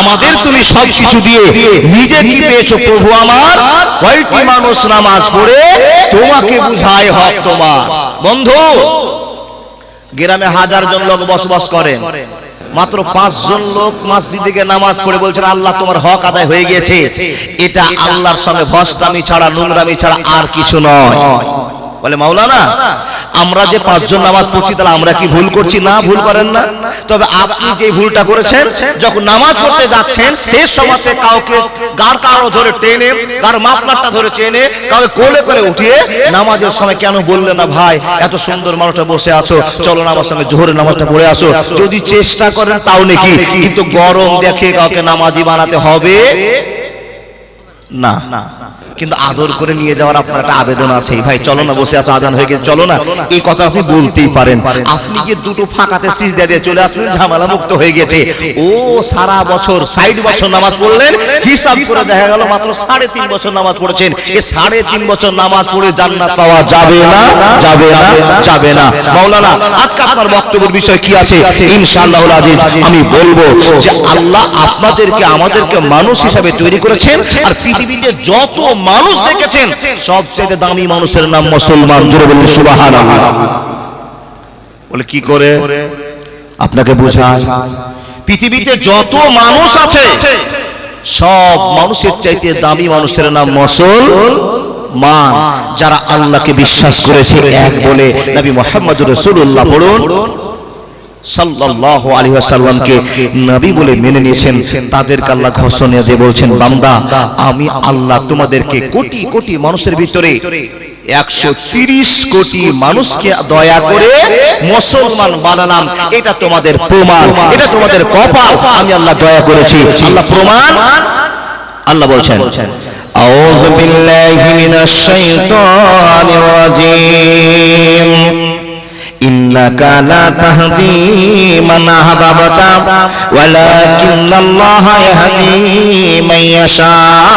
আমাদের তুমি সব কিছু দিয়ে নিজে কি পেয়েছ? প্রভু আমার, কয়টি মানুষ নামাজ পড়ে? তোমাকে বুঝায় হক তোমার। বন্ধু, গ্রামে হাজার জন লোক বসবাস করেন। মাত্র পাঁচজন লোক মসজিদে নামাজ পড়ে বলছেন, আল্লাহ তোমার হক আদায় হয়ে গেছে এটা আল্লাহর সঙ্গে ভষ্টামি ছাড়া, নোংরামি ছাড়া আর কিছু নয়। বলে, মাওলানা আমরা যে পাঁচজন নামাজ পড়ছি তাহলে আমরা কি ভুল করছি? না ভুল করেন না। তবে আপনি যে ভুলটা করেছেন যখন নামাজ পড়তে যাচ্ছেন শেষ সময়তে কাউকে গার কারও ধরে টেনে গার মাপলারটা ধরে টেনে কাউকে কোলে করে উঠিয়ে নামাজের সময় কেন বললেন না ভাই? এত সুন্দর মানুষটা বসে আছো। চলো না আমার সঙ্গে জোহরের নামাজটা পড়ে আসো। যদি চেষ্টা করেন তাও নাকি। কিন্তু গরম দেখে কাউকে নামাজি বানাতে হবে। না। কিন্তু আদর করে নিয়ে যাওয়ার আপনার একটা আবেদন আছে ভাই, চলো না, বসে আছো, আজান হয়ে গেছে, চলো না। এই কথা আপনি বলতেই পারেন। আপনি যে দুটো ফাঁকাতে সিজ দিয়ে চলে আসলেন, ঝামেলা মুক্ত হয়ে গেছে। ও সারা বছর ষাট বছর নামাজ পড়লেন, হিসাব করে দেখা গেল মাত্র সাড়ে তিন বছর নামাজ পড়েছেন। এ সাড়ে তিন বছর নামাজ পড়ে জান্নাত পাওয়া যাবে না যাবে না যাবে না। মাওলানা, আজকে আপনার বক্তব্যের বিষয় কি আছে? ইনশাআল্লাহ আজিজ, আমি বলব যে আল্লাহ আপনাদেরকে, আমাদেরকে মানুষ হিসাবে তৈরি করেছেন, আর পৃথিবীতে যত মানুষ দেখেছেন সবচেয়ে দামি মানুষের নাম মুসলমান। জুড়ে বলুন সুবহানাল্লাহ। বলে কি করে? আপনাকে বোঝায় পৃথিবীতে যত মানুষ আছে সব মানুষের চাইতে দামি মানুষের নাম মসল মান যারা আল্লাহকে বিশ্বাস করেছে এক বলে নবী মোহাম্মদ রসুল্লাহ পড়ুন। সাল্লাল্লাহু নবী বলে মেনে নিয়েছেন। আল্লাহ ঘোষণা দিয়ে বলছেন আমি আল্লাহ তোমাদেরকে কোটি কোটি মানুষের ভিতরে 130 কোটি মানুষকে দয়া করে মুসলমান বানালাম। এটা তোমাদের প্রমাণ, এটা তোমাদের কপাল। আমি আল্লাহ দয়া করেছি। আল্লাহ প্রমাণ? আল্লাহ বলছেন, আউযু إنك لا تهدي من أحببت ولكن الله يهدي من يشاء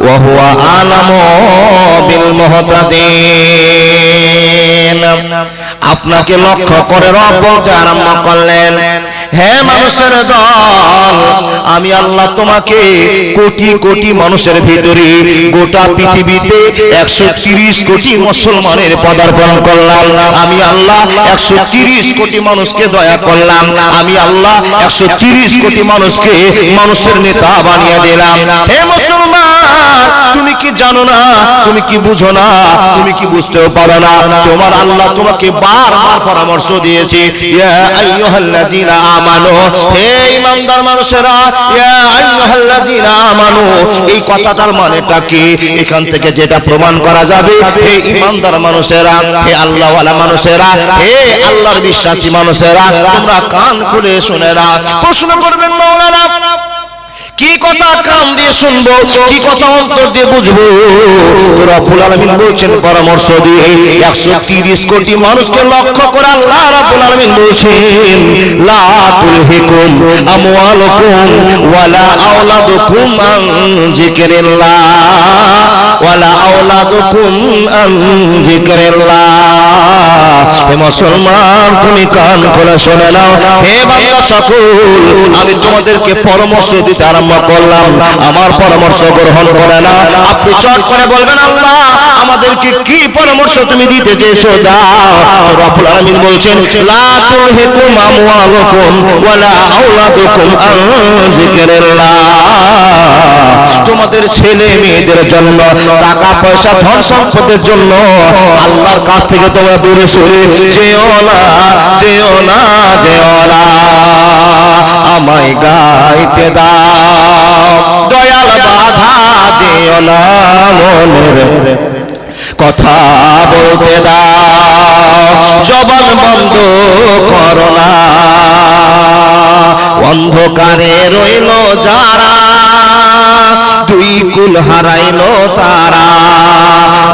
وهو أعلم بالمهتدين আপনাকে লক্ষ্য করে রব বলতে আরম্ভ করলেন হে মানুষের দল, আমি আল্লাহ তোমাকে কোটি কোটি মানুষের ভিতরে গোটা পৃথিবীতে একশো কোটি মুসলমানের পদার্পণ করলাম। আমি আল্লাহ একশো কোটি মানুষকে দয়া করলাম। আমি আল্লাহ একশো কোটি মানুষকে মানুষের নেতা বানিয়ে দিলাম। হে মুসলমান, তুমি কি জানো না? তুমি কি বুঝো না? তুমি কি বুঝতেও পারো না? তোমার আল্লাহ তোমাকে বারবার পরামর্শ দিয়েছে, ইয়া আইয়ুহাল্লাযীনা হে ইমানদার মানুষেরা এই কথাটার মানেটা কি? এখান থেকে যেটা প্রমাণ করা যাবে, হে ইমানদার মানুষেরা, হে আল্লাহওয়ালা মানুষেরা, হে আল্লাহর বিশ্বাসী মানুষেরা, তোমরা কান খুলে শুনে প্রশ্ন করবেন কি কথা কান দিয়ে শুনব? কি কথা অন্তর দিয়ে বুঝব? রব্বুল আলামিন বলছেন, পরামর্শ দিয়ে 130 কোটি মানুষকে লক্ষ্য করে আল্লাহ রাব্বুল আলামিন বলছেন, লা তুলহিকুম আমওয়ালুকুম ওয়ালা আওলাদুকুম আন যিকরিল্লাহ। ওয়ালা আওলাদুকুম আন যিকরিল্লাহ। হে মুসলমান, তুমি কান খুলে শুনে নাও। হে বান্দা সকল, আমি তোমাদেরকে পরামর্শ দিতে আরম্ভ করলাম, আমার পরামর্শ গ্রহণ করে না। আপনি চট করে বলবেন, আল্লাহ, আমাদেরকে কি পরামর্শ তুমি দিতে চেয়েছো? দাও। রব্বুল আলামিন বলছেন তোমাদের ছেলে মেয়েদের জন্য টাকা পয়সা ধন সম্পদের জন্য আল্লাহর কাছ থেকে তোমরা দূরে সরে যেও না যেও না যেও না। আমায় গাইতে দাও। দয়াল বাধা দিও না মনের। কথা বলতে দাও, জবান বন্ধ করো না। অন্ধকারে রইল যারা, দুই কুল হারাইল তারা।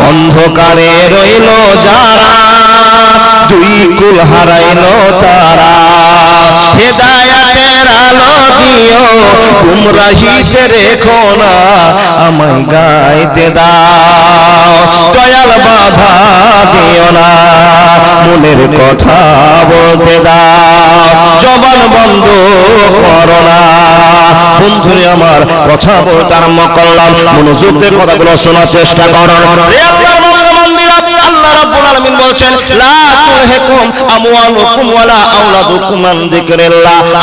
অন্ধকারে রইল যারা, দুই কুল হারাইল তারা। হেদায়াতের আলো দিও গুমরাহিতে রেখো না, আমায় গাইতে দাও। দয়াল বাধা দিও না, মনের কথা বলতে দাও। জবান বন্ধ করো না। বন্ধুরে, আমার কথা বলতে আরম্ভ করলাম মনোযোগ দিয়ে কথাগুলো শোনার চেষ্টা করো রে আল্লাহর বান্দা বান্দিরা, আল্লাহ রাব্বুল আলামিন বলছেন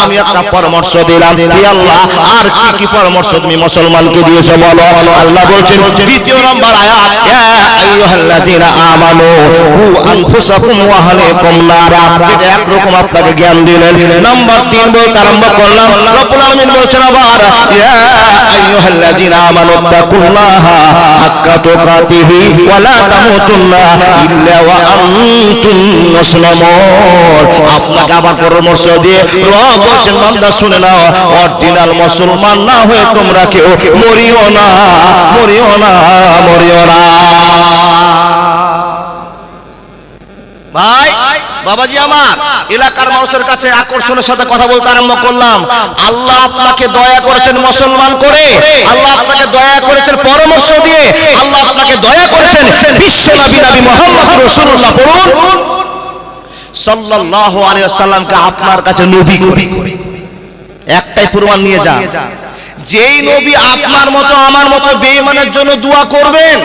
আমি একটা পরামর্শ দিলাম। আল্লাহ, আর কি কি পরামর্শ তুমি মুসলমানকে দিয়েছ বলো। আল্লাহ বলছেন, দ্বিতীয় নম্বর জ্ঞান দিলেন। নাম্বার 3 বলতে আরম্ভ করলাম। বলছেন আবার আপনাকে আবার পরামর্শ দিয়ে রব বলছেন, বান্দা শুনে নাও, অরিজিনাল মুসলমান না হয়ে তোমরা কেউ মরিও না মরিও না মরিও না ভাই বাবাজি আমার, এলাকার মানুষের কাছে আকর্ষণের সাথে কথা বলতে আরম্ভ করলাম। আল্লাহ আপনাকে দয়া করেছেন মুসলমান করে, আল্লাহ আপনাকে দয়া করেছেন পরামর্শ দিয়ে, আল্লাহ আপনাকে দয়া করেছেন বিশ্ব নবী নবী মোহাম্মদ রাসূলুল্লাহ পড়ুন সাল্লাল্লাহু আলাইহি ওয়াসাল্লামকে আপনার কাছে নবী করে। একটাই প্রমাণ নিয়ে যান। যেই নবী আপনার মতো, আমার মতো বেঈমানের জন্য দোয়া করবেন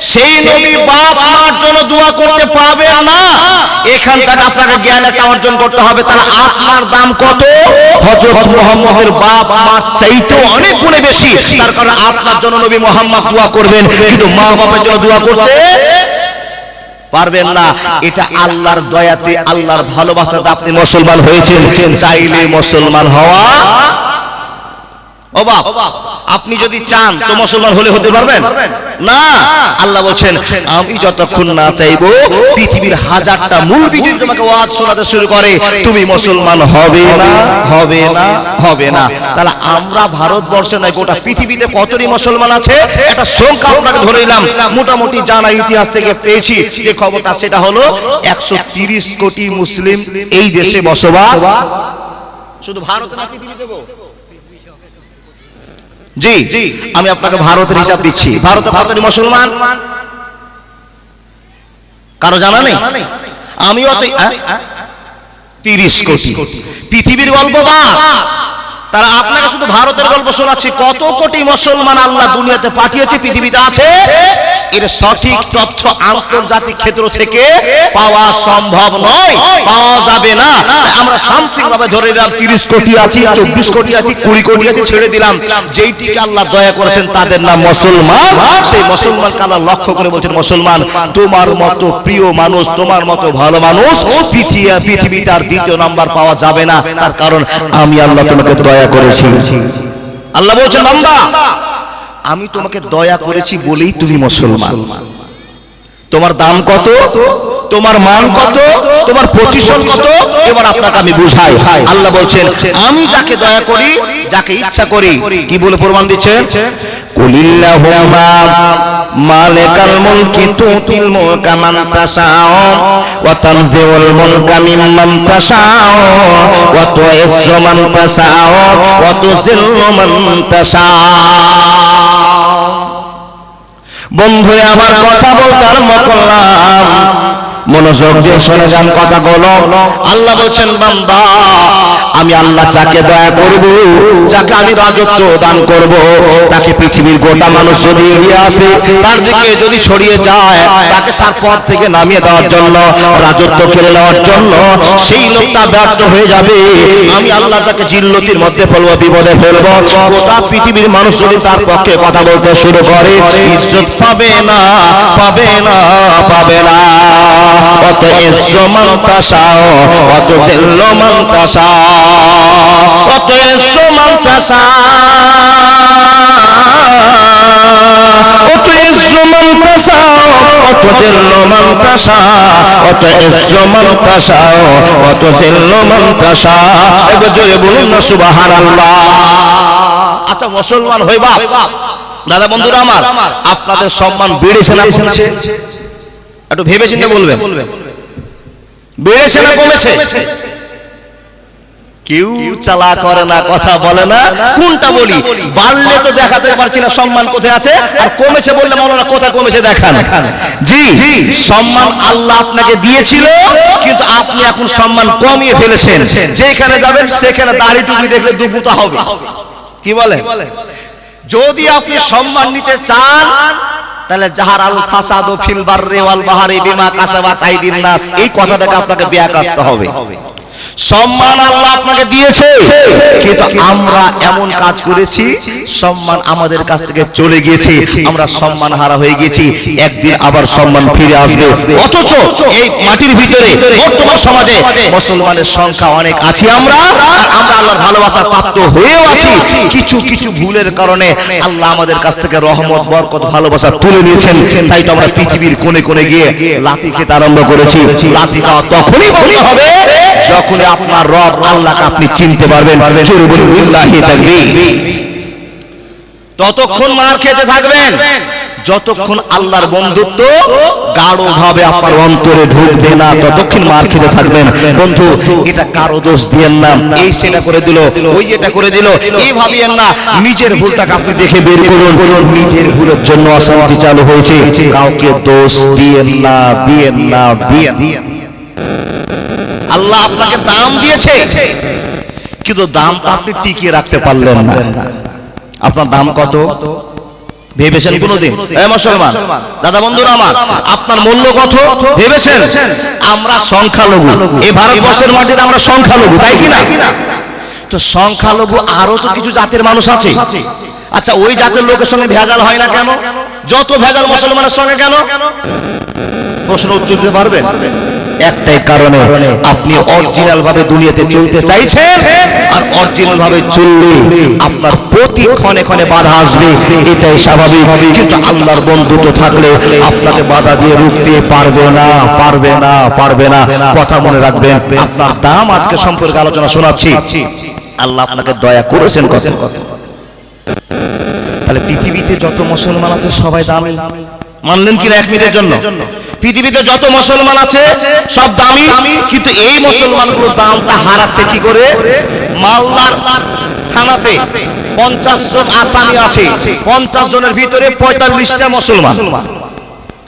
সেই নবী বাপ মার জন্য দোয়া করতে পারবেন না। এখান থেকে আপনাকে জ্ঞান একটা অর্জন করতে হবে। তাহলে আপনার দাম কত? হযরত মুহাম্মদের বাপ মার চাইতেও অনেক গুণে বেশি। তার কারণে আপনার জন্য নবী মোহাম্মদ দোয়া করবেন। কিন্তু মা বাবার জন্য দোয়া করতে পারবেন না। এটা আল্লাহর দয়াতে, আল্লাহর ভালোবাসাতে আপনি মুসলমান হয়েছেন। চাইলে মুসলমান হওয়া অবাক। আপনি যদি চান তো মুসলমান হলে হতে পারবেন? না। আল্লাহ বলছেন আমি যতক্ষণ না চাইব পৃথিবীর হাজারটা মূল যদি তোমাকে ওয়াজ শোনাতে শুরু করে। তুমি মুসলমান হবে না হবে না হবে না তাহলে আমরা ভারতবর্ষে নয় গোটা পৃথিবীতে কতটি মুসলমান আছে? একটা সংখ্যা আপনাকে ধরে নিলাম মোটামুটি জানা ইতিহাস থেকে পেয়েছি। যে খবরটা সেটা হলো একশো কোটি মুসলিম এই দেশে বসবাস। শুধু ভারতে না পৃথিবীতে গো জি জি। আমি আপনাকে ভারতের হিসাব দিচ্ছি। ভারতে ভারতের মুসলমান? কারও জানা নেই? আমিও তো তিরিশ কোটি। পৃথিবীর গল্প বাদ। তারা আপনাকে শুধু ভারতের গল্প শোনাচ্ছি। কত কোটি মুসলমান আল্লাহ দুনিয়াতে পাঠিয়েছে, পৃথিবীতে আছে? এর সঠিক তথ্য আন্তর্জাতিক ক্ষেত্র থেকে পাওয়া সম্ভব নয়, পাওয়া যাবে না। আমরা সামথিক ভাবে ধরে নিলাম, তিরিশ কোটি আছি, চব্বিশ কোটি আছি, কুড়ি কোটি আছি, ছেড়ে দিলাম। যেইটিকে আল্লাহ দয়া করেছেন, তাদের নাম মুসলমান। সেই মুসলমানকে আল্লাহ লক্ষ্য করে বলছেন, মুসলমান, তোমার মতো প্রিয় মানুষ, তোমার মতো ভালো মানুষ, পৃথিবী পৃথিবীটার দ্বিতীয় নাম্বার পাওয়া যাবে না। তার কারণ, আমি আল্লাহ তোমাকে দয়া করেছি। আল্লাহ বলছেন বান্দা আমি তোমাকে দয়া করেছি বলেই তুমি মুসলমান। তোমার দাম কত? তোমার মান কত? তোমার প্রতিশোধ কত? এবার আপনাকে আমি বুঝাই। আল্লাহ বলছেন আমি যাকে দয়া করি যাকে ইচ্ছা করি কি বলে প্রমাণ দিচ্ছেন? কুলিল্লাহুম্মা মালিকাল মুলকি তুতিল মুলকা মান তাশাউ ওয়া তানজিউল মুলকা মিম্মান তাশাউ ওয়া তুইজ্জু মান তাশাউ ওয়া তুযিল্লু মান তাশাউ বন্ধু আমার কথা বলতার আরম্ভ করলাম। মনোযোগ দিয়ে শুনে যান কথাগুলো আল্লাহ বলছেন বান্দা আমি আল্লাহ যাকে দয়া করব যাকে আমি রাজত্ব দান করব তাকে পৃথিবীর গোটা মানুষ যদি এগিয়ে আসে তার দিকে যদি ছড়িয়ে যায় তাকে সার পথ থেকে নামিয়ে দেওয়ার জন্য রাজত্ব কেড়ে নেওয়ার জন্য সেই লোকটা ব্যর্থ হয়ে যাবে। আমি আল্লাহ যাকে জিল্লতির মধ্যে ফেলব বিপদে ফেলব। গোটা পৃথিবীর মানুষ যদি তার পক্ষে কথা বলতে শুরু করে ইজ্জত পাবে না পাবে না পাবে না। অত ইজ্জ মান অত জিল্ল মান অত ইজ্জ মান অত ইজ্জ মান অত জিল্ল মান অত ইজ্জ মান অত জিল্ল মান একবার জোরে বলুন না, সুবহানাল্লাহ। আচ্ছা মুসলমান হই বাপ দাদা বন্ধুরা আমার, আপনাদের সম্মান বেড়েছে না একটু ভেবে চিন্তে বলবেন। বেড়েছে না কমেছে? কেউ চালা করে না কথা বলে না। কোনটা বলি? বাড়লে তো দেখাতে পারছি না সম্মান কোথায় আছে। আর কমেছে বললে মৌলানা কোথায় কমেছে দেখান। জি সম্মান আল্লাহ আপনাকে দিয়েছিল কিন্তু আপনি এখন সম্মান কমিয়ে ফেলেছেন। যেখানে যাবেন সেখানে দাড়ি টুপি দেখলে দুপুতা হবে। কি বলে? যদি আপনি সম্মান নিতে চান তাহলে জাহার আল ফাসাদ ফিল বাররে ওয়াল বাহারি বিমা কাসাবাত আইদিন নাস, এই কথাটাকে আপনাকে বিয়াকাস্ত হবে। সম্মান আল্লাহ আপনাকে দিয়েছে। কিন্তু আমরা এমন কাজ করেছি সম্মান আমাদের কাছ থেকে চলে গিয়েছে আমরা সম্মান হারা হয়ে গেছি একদিন আবার সম্মান ফিরে আসবে। অথচ এই মাটির ভিতরে বর্তমান সমাজে মুসলমানের সংখ্যা অনেক আছি আমরা আর আমরা আল্লাহর ভালোবাসার পাত্র হয়েও আছি। কিছু কিছু ভুলের কারণে আল্লাহ আমাদের কাছ থেকে রহমত বরকত ভালোবাসা তুলে নিয়েছেন। তাই তো আমরা পৃথিবীর কোণে কোণে গিয়ে লাথি খেতে আরম্ভ করেছি। লাথি খাওয়া তখনই হবে যখন আপনার রব আল্লাহকে আপনি চিনতে পারবেন। ততক্ষণ মার খেতে থাকবেন। যতক্ষণ আল্লাহর বন্ধুত্ব গাঢ় ভাবে আপনার অন্তরে ঢুকবে না, ততক্ষণ মার খেতে থাকবেন। বন্ধু, এটা কারও দোষ দিয়েন না। এই সেটা করে দিল, ওই এটা করে দিল, এই ভাবিয়েন না। নিজের ভুলটাকে আপনি দেখে বের করুন। নিজের ভুলের জন্য অশান্তি চালু হয়েছে। কাউকে দোষ দিয়েন না দিয়েন না, দিয়েন আল্লাহ আপনাকে দাম দিয়েছে। কিন্তু দামটা আপনি টিকিয়ে রাখতে পারলেন না। আপনার দাম কত? ভেবেছেন কোনদিন? মুসলমান, দাদা বন্ধুরা আমার, আপনার মূল্য কত? ভেবেছেন? আমরা সংখ্যালঘু। এই ভারতবর্ষের মাটিতে আমরা সংখ্যালঘু, তাই কি না? তো সংখ্যালঘু আরও তো কিছু জাতের মানুষ আছে। আচ্ছা ওই জাতের লোকের সঙ্গে ভেজাল হয় না কেন? যত ভেজাল মুসলমানের সঙ্গে কেন? প্রশ্ন উত্তর দিতে পারবেন? একটাই কারণে আপনি অরিজিনাল ভাবে দুনিয়াতে চলতে চাইছেন আর অরিজিনাল ভাবে চললে আপনার প্রতি ক্ষণে ক্ষণে বাধা আসবে। এটাই স্বাভাবিক। কিন্তু আল্লাহর বন্ধুত্ব থাকলে আপনাকে বাধা দিয়ে রুখতে পারবে না পারবে না পারবে না কথা মনে রাখবেন আপনার দাম আজকে সম্পর্কে আলোচনা শোনাচ্ছি। আল্লাহ আপনাকে দয়া করেছেন কত তাহলে পৃথিবীতে যত মুসলমান আছে সবাই দামি মানলেন কিনা এক মিনিটের জন্য? পৃথিবীতে যত মুসলমান আছে সব দামি। কিন্তু এই মুসলমানগুলো দামটা হারাচ্ছে কি করে? মালদার থানাতে পঞ্চাশ জন আসামি আছে। পঞ্চাশ জনের ভিতরে পঁয়তাল্লিশটা মুসলমান।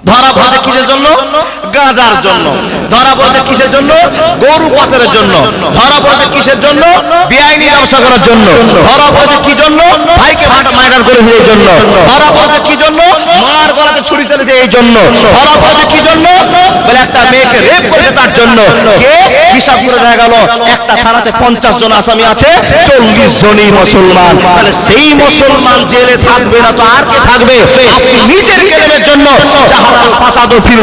ধরা পড়ছে কিসের জন্য? গাঁজার জন্য। ধরা পড়ছে কিসের জন্য? গরু পাচারের জন্য। ধরা পড়ছে কিসের জন্য? বেআইনি ব্যবসা করার জন্য। ধরা পড়ছে কি জন্য? ভাইকে ভাটা মাইনার করে এই জন্য। ধরা পড়ছে কি জন্য? মার গলাতে ছুরি চলেছে এই জন্য। ধরা পড়ছে কি জন্য? বলে একটা মেয়েকে রেপ করেছে তার জন্য। কে? হিসাব করে দেখা গেল একটা থানাতে পঞ্চাশ জন আসামি আছে। চল্লিশ জনই মুসলমান। তাহলে সেই মুসলমান জেলে থাকবে না তো আর কে থাকবে? আপনি নিজের জন্য জাহারাল ফাসাদু ফিল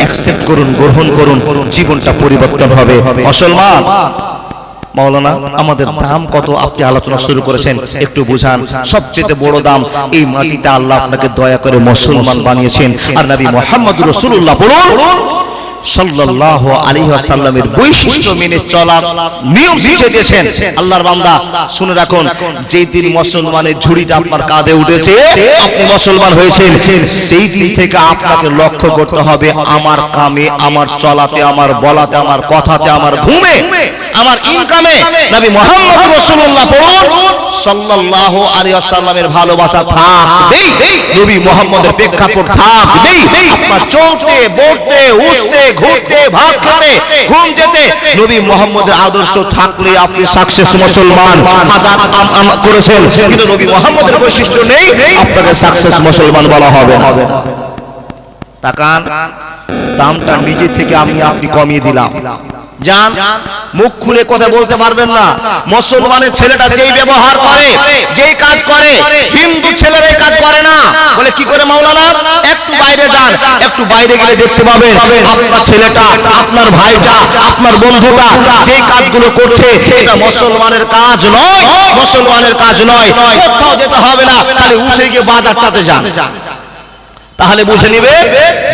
অ্যাকসেপ্ট করুন, গ্রহণ করুন, জীবনটা পরিবর্তন হবে। মুসলমান, মাওলানা, আমাদের দাম কত? আপনি আলোচনা শুরু করেছেন, একটু বুঝান। সবচেয়ে বড় দাম, এই মাটিটা আল্লাহ আপনাকে দয়া করে মুসলমান বানিয়েছেন। আর নবী মোহাম্মদ রসুল্লাহ বলুন সাল্লাল্লাহু আলাইহি ওয়াসাল্লামের বৈশিষ্ট্য মেনে চলা নিয়ম শিখিয়ে দিয়েছেন। আল্লাহর বান্দা শুনে রাখুন যেই দিন মুসলমানের ঝুড়িটা আপনার কাঁধে উঠেছে আপনি মুসলমান হয়েছেন সেই দিন থেকে আপনাকে লক্ষ্য করতে হবে আমার কামে আমার চলাতে আমার বলাতে আমার কথাতে আমার ঘুমে আমার ইনকামে। নবী মুহাম্মদ রাসূলুল্লাহ পড়ুন সাল্লাল্লাহু আলাইহি ওয়াসাল্লামের ভালোবাসা থাকবেই নবী মুহাম্মদের প্রেক্ষাপট থাকবেই আপনার চলতে বলতে উঠতে ঘুরতে ভাত খেতে ঘুম যেতে নবী মুহাম্মদের আদর্শ থাকলে আপনি সাকসেস মুসলমান। হাজার আম- আম করেছেন কিন্তু নবী মুহাম্মদের বৈশিষ্ট্য নেই আপনাকে সাকসেস মুসলমান বলা হবে তাকান দামটা নিজে থেকে আমি আপনি কমিয়ে দিলাম। যান মুখ খুলে কথা বলতে পারবেন না। মুসলমানের ছেলেটা যেই ব্যবহার করে, যেই কাজ করে, হিন্দু ছেলের এই কাজ করে না। বলে, কি করে মাওলানা? একটু বাইরে যান, একটু বাইরে গেলে দেখতে পাবেন। আপনার ছেলেটা, আপনার ভাইটা, আপনার বন্ধুটা যেই কাজগুলো করছে, এটা মুসলমানের কাজ নয়, মুসলমানের কাজ নয়। কোথাও যেতে হবে না খালি উঠে গিয়ে বাজারটাতে যান। তাহলে বুঝে নিবে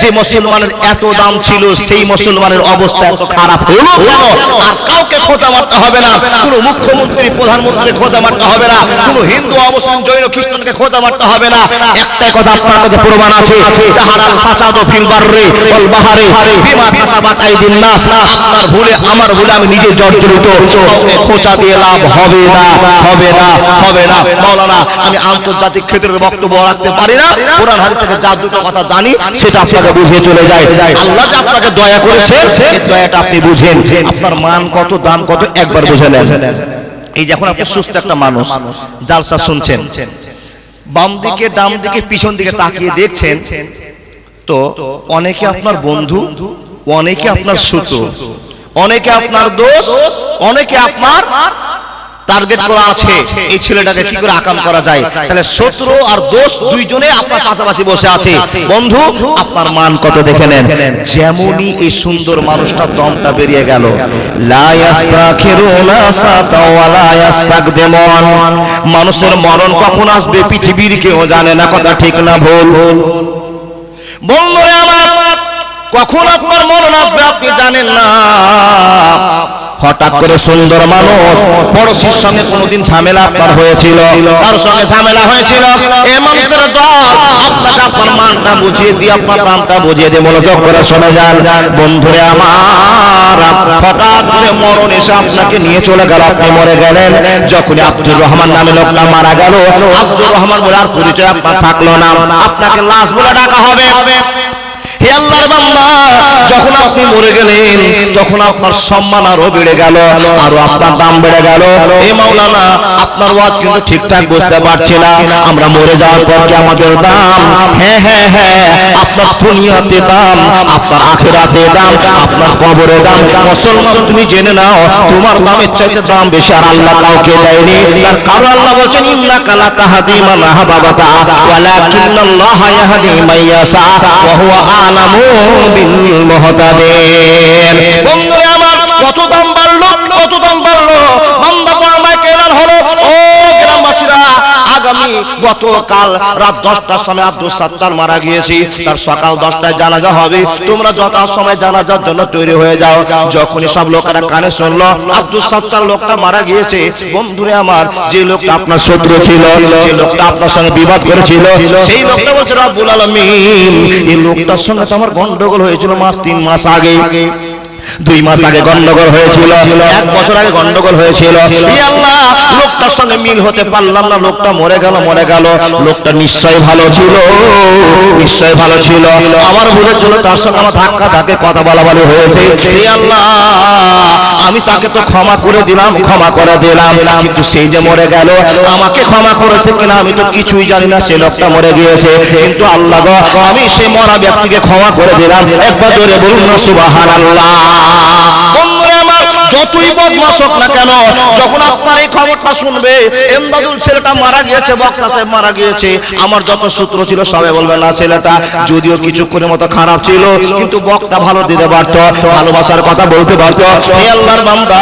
যে মুসলমানের এত দাম ছিল সেই মুসলমানের অবস্থা এত খারাপ হলো কেন আর কাউকে খোঁজা মারতে হবে না কোনো মুখ্যমন্ত্রী প্রধানমন্ত্রী খোঁজা মারতে হবে না কোনো হিন্দু অমুসলিম জৈন খ্রিস্টানকে খোঁজা মারতে হবে না একটাই কথা আপনার কাছে প্রমাণ আছে জাহারাল ফাসাদ ফিল বাররে ওয়াল বাহারে বিমা কাসাবাত আইদিন নাস আপনার ভুলে আমার ভুলে আমি নিজে জর্জরিত কাউকে খোঁচা দিয়ে লাভ হবে না হবে না হবে না মাওলানা আমি আন্তর্জাতিক ক্ষেত্রের বক্তব্য রাখতে পারি না কোরআন হাদিস থেকে যা কথা জানি সেটা আপনাকে বুঝিয়ে চলে যায়। আল্লাহ যে আপনাকে দয়া করেছে দয়াটা আপনি বুঝেন। আপনার মান কত দাম কত একবার বুঝে নেন। এই যখন আপনি সুস্থ একটা মানুষ জালসা শুনছেন। বাম দিকে ডাম দিকে পিছন দিকে তাকিয়ে দেখছেন তো অনেকে আপনার বন্ধু অনেকে আপনার শত্রু অনেকে আপনার দোষ অনেকে আপনার টার্গেট করা আছে। এই ছেলেটাকে কি করে আকাম করা যায়? তাহলে শত্রু আর দোষ দুইজনে আপনার পাশাপাশি বসে আছে। বন্ধু আপনার মান কত দেখে নেন? যেমনই এই সুন্দর মানুষটা দমটা বেরিয়ে গেল। মানুষের মরণ কখন আসবে পৃথিবীর কেউ জানে না কথা ঠিক না ভুল। বন্ধুরে আমার কখন আপনার মরণ আসবে আপনি জানেন না। হঠাৎ করে সুন্দর মানুষ পড়োশির সঙ্গে কোনোদিন ঝামেলা আপনার হয়েছিল? তার সঙ্গে ঝামেলা হয়েছিল? এ মানুষের দল, আপনাকে আপনার মানটা বুঝিয়ে দিয়ে, আপনার দামটা বুঝিয়ে দিয়ে মনোযোগ করে শুনে যান। বন্ধুরে আমার, হঠাৎ করে মরণ এসে আপনাকে নিয়ে চলে গেল, আপনি মরে গেলেন। যখনই আব্দুর রহমান নামে লোকটা মারা গেল, আব্দুর রহমান বলে আর পরিচয় আপনার থাকল না। আপনাকে লাশ বলে ডাকা হবে। হে আল্লাহর বান্দা, যখন আপনি মরে গেলেন, তখন আপনার সম্মান আরও বেড়ে গেল, আরও আপনার দাম বেড়ে গেল। এ মাওলানা, আপনার ওয়াজ কিন্তু ঠিকঠাক বুঝতে পারছি না। আমরা মরে যাওয়ার পর কি আমাদের দাম? হ্যাঁ হ্যাঁ হ্যাঁ আপনার দুনিয়াতে দাম, আপনার আখেরাতে দাম, আপনার কবরে দাম। মুসলমান, তুমি জেনে নাও, তোমার দামের চাইতে দাম বেশি আর আল্লাহ কাউকে দেয়নি। তার কারণ আল্লাহ বলছেন, ইন্নাকা লা তাহদি মান আহবাবাতা, ওয়ালাকিন্নাল্লাহ ইয়াহদি ইয়াশা, ওয়া হুয়া আলামু বিল মুহতাদিন বন্ধুরা আমার কত দাম বাড়লো কত দাম বাড়লো বান্দা আমায় কেনার হলো ও গ্রামবাসীরা আগামী গতকাল রাত দশটার সময় আব্দুল সাত্তার মারা গিয়েছি। তার সকাল দশটায় জানাজা হবে। তোমরা যথা সময় জানাজার জন্য তৈরি হয়ে যাও। যখনই সব লোকেরা কানে শুনলো, আব্দুল সাত্তার লোকটা মারা গিয়েছে, বন্ধুরে আমার, যে লোকটা আপনার শত্রু ছিল, যে লোকটা আপনার সঙ্গে বিবাদ করেছিল, সেই লোকটা বলছে, রাব্বুল আলামিন। এই লোকটার সঙ্গে তো আমার গন্ডগোল হয়েছিল মাস তিন মাস আগে। দুই মাস আগে গন্ডগোল হয়েছিল, এক বছর আগে গন্ডগোল হয়েছিল। আল্লাহ, লোকটার সঙ্গে মিল হতে পারলাম না, লোকটা মরে গেল মরে গেল। লোকটা নিশ্চয় ভালো ছিল নিশ্চয় ভালো ছিল। আমার ভুলের জন্য তার সঙ্গে আমার ধাক্কা ধাক্কে কথা বলা বলি হয়েছে। আল্লাহ, আমি তাকে তো ক্ষমা করে দিলাম, ক্ষমা করে দিলাম। কিন্তু সেই যে মরে গেল, আমাকে ক্ষমা করেছে কিনা আমি তো কিছুই জানি না, সে লোকটা মরে গিয়েছে। কিন্তু আল্লাহ আমি সেই মরা ব্যক্তিকে ক্ষমা করে দিলাম। একবার জোরে বলুন না, সুবহানাল্লাহ। যতই বদমাস হোক না কেন, যখন আপনার এই খবরটা শুনবে, এমদাদুল ছেলেটা মারা গিয়েছে, বক্তা সাহেব মারা গিয়েছে, আমার যত সূত্র ছিল সবাই বলবে, না ছেলেটা, যদিও কিছুক্ষণের মতো খারাপ ছিল, কিন্তু বক্তা ভালো দিতে পারতো, ভালোবাসার কথা বলতে পারতো আল্লাহর বান্দা,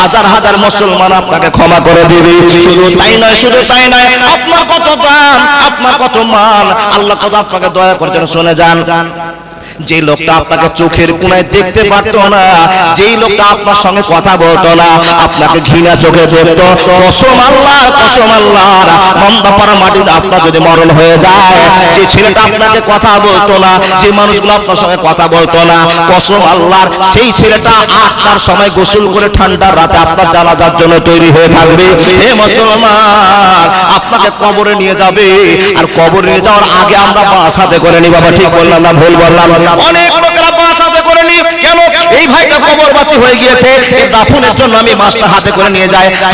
হাজার হাজার মুসলমান আপনাকে ক্ষমা করে দিবে। শুধু তাই নয়, শুধু তাই নয়, আপনার কত দাম, আপনার কত মান, আল্লাহ কত আপনাকে দয়া করছেন, শুনে যান। যে লোকটা আপনাকে চোখের কোনায় দেখতে পারতো না যেই লোকটা আপনার সঙ্গে কথা বলতো না আপনাকে ঘৃণা চোখে দেখতো কসম আল্লাহ কসম আল্লাহ মন্দাপাড়া মাটিতে আপনার যদি মরণ হয়ে যায় যে ছেলেটা আপনাকে কথা বলতো না যে মানুষগুলো আপনার সঙ্গে কথা বলতো না কসম আল্লাহর সেই ছেলেটা আটটার সময় গোসল করে ঠান্ডার রাতে আপনার জানাজার জন্য তৈরি হয়ে থাকবে। হে মুসলমান আপনাকে কবরে নিয়ে যাবে। আর কবরে নিয়ে যাওয়ার আগে আমরা বাস হাতে করে নি বাবা ঠিক বললাম না ভুল বললাম অনেক লোকেরা করে নি কেন? এই ভাইটা কবরবাসী হয়ে গিয়েছে। দাফনের জন্য আমি হাতে করে নিয়ে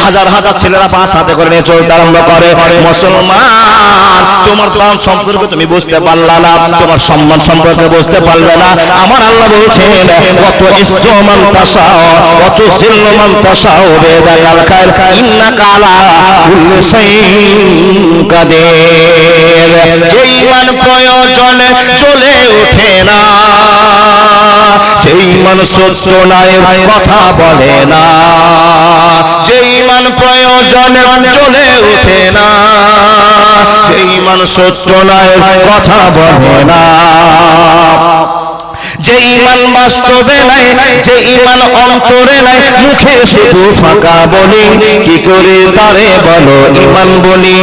হাজার হাজার ছেলেরা হাতে করে নিয়ে চলতে আরম্ভ করে। মুসলমান, তোমার দাম সম্পর্কে তুমি বুঝতে পারলা না। তোমার সম্মান সম্পর্কে বুঝতে পারলে না। আমার আল্লাহ বলছেন কত ইসমান কত শাইইন কাদির। প্রয়োজনে চলে ওঠে না যে ইমান সত্য নয় কথা বলে না। যে ইমান প্রয়োজনে চলে ওঠে না। যে ইমান সত্য নয় কথা বলে না। যে ইমান বাস্তবে নাই যে ইমান অন্তরে নাই, মুখে শুধু ফাঁকা বলি, কি করে তারে বলো ইমান বলি?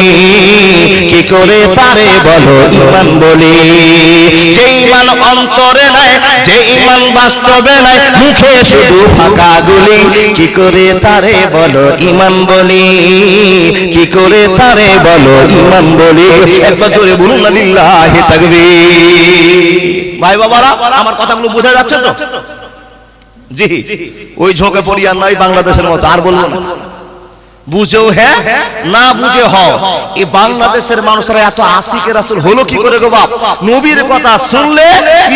কি করে তারে বলো ইমান বলি? যে ইমান অন্তরে নাই যে ইমান বাস্তবে নাই মুখে শুধু ফাঁকা গুলি। কি করে তারে বলো ইমান বলি? কি করে তারে বলো ইমান বলি? একবার জোরে বলুন না লিল্লাহি তাকবীর। ভাই বাবারা আমার কথাগুলো বোঝা যাচ্ছে তো? জি। ওই ঝোঁকে পড়ি আর নয় বাংলাদেশের মতো আর বলব না। বুঝেও হ্যাঁ না বুঝে হও। এই বাংলাদেশের মানুষরা এত আশিকে রাসুল হলো কি করে গো বাপ? নবীর কথা শুনলে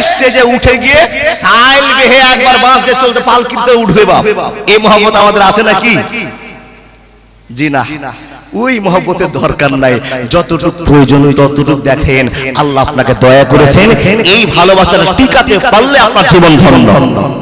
স্টেজে উঠে গিয়ে সাইল বেহে একবার বাঁশ দিয়ে চলতে পালকিতে উঠবে বাপ। এই মোহাম্মত আমাদের আছে নাকি? জি না। ওই মহব্বতের দরকার নাই। যতটুকু প্রয়োজন ততটুকু দেখেন। আল্লাহ আপনাকে দয়া করেছেন। এই ভালোবাসাটা টিকাতে পারলে আপনার জীবন ধন্য।